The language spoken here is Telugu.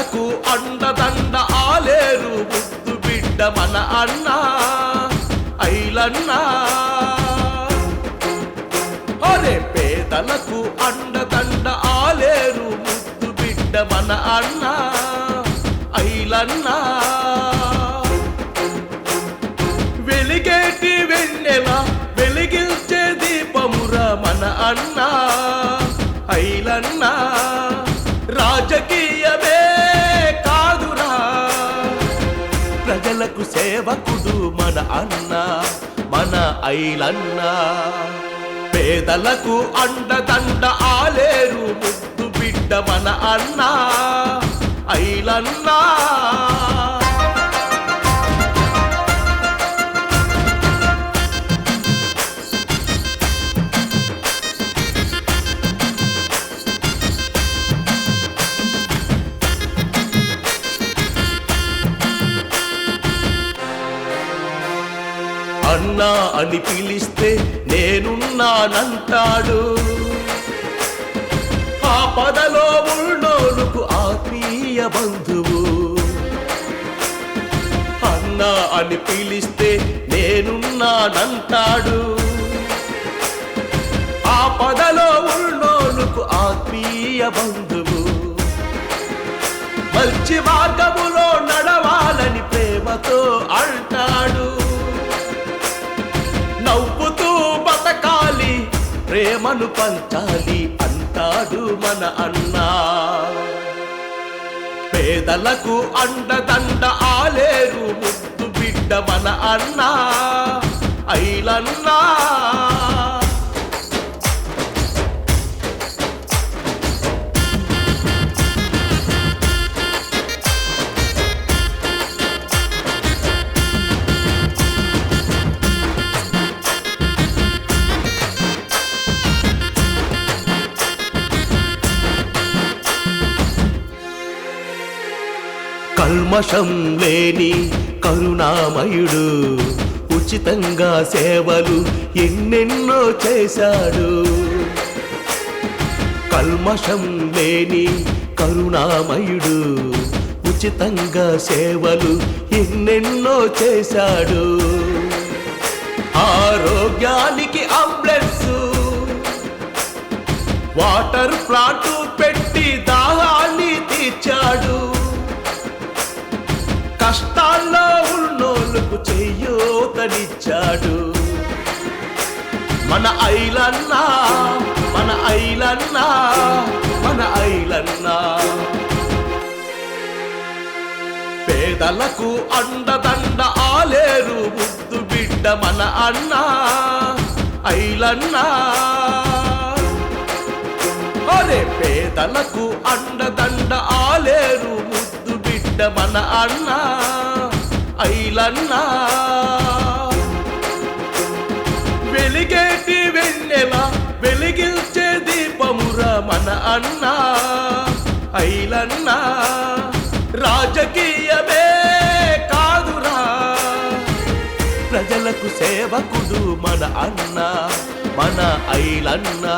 మనకు అండదండ ఆలేరు ముద్దు బిడ్డ మన అన్న ఐలన్నా. అరే పేదలకు అండదండ ఆలేరు ముద్దు బిడ్డ మన అన్న ఐలన్నా. వెలిగేటి వెన్నెల వెలిగించే దీపముర మన అన్న ఐలన్నా. రాజకీయ ప్రజలకు సేవకుడు మన అన్న మన ఐలన్నా. పేదలకు అండదండ ఆలేరు ముద్దు బిడ్డ మన అన్న ఐలన్నా. అన్నా అని పిలిస్తే నేనున్నానంటాడు. ఆ పదలో ఉన్నోరుకు ఆత్మీయ బంధువు. అన్నా అని పిలిస్తే నేనున్నానంటాడు. ఆ పదలో ఉన్నోలుకు ఆత్మీయ బంధువు. మంచి మార్గములో నడవాలని ప్రేమతో అంటాడు. ప్రేమను పంచాలి అంటాడు మన అన్నా. పేదలకు అండదండ ఆలేరు ముద్దు బిడ్డ మన అన్నా. ఐలన్నా కల్మషం లేని కరుణామయుడు ఉచితంగా సేవలు ఎన్నెన్నో చేశాడు. కల్మషం లేని కరుణామయుడు ఉచితంగా సేవలు ఎన్నెన్నో చేశాడు. ఆరోగ్యానికి అంబులెన్స్ వాటర్ ప్లాంట్ పెట్టి వచ్చాడు. మన ఐలన్నా మన ఐలన్నా మన ఐలన్నా. పేదలకు అండదండ ఆలేరు ముద్దు బిడ్డ మన అన్నా ఐలన్నా. అరే పేదలకు అండదండ ఆలేరు ముద్దు బిడ్డ మన అన్నా ఐలన్నా. వెలిగేటి వెన్నెల వెలిగించే దీపమురా మన అన్న ఐలన్నా. రాజకీయమే కాదురా. ప్రజలకు సేవకుడు మన అన్న మన ఐలన్నా.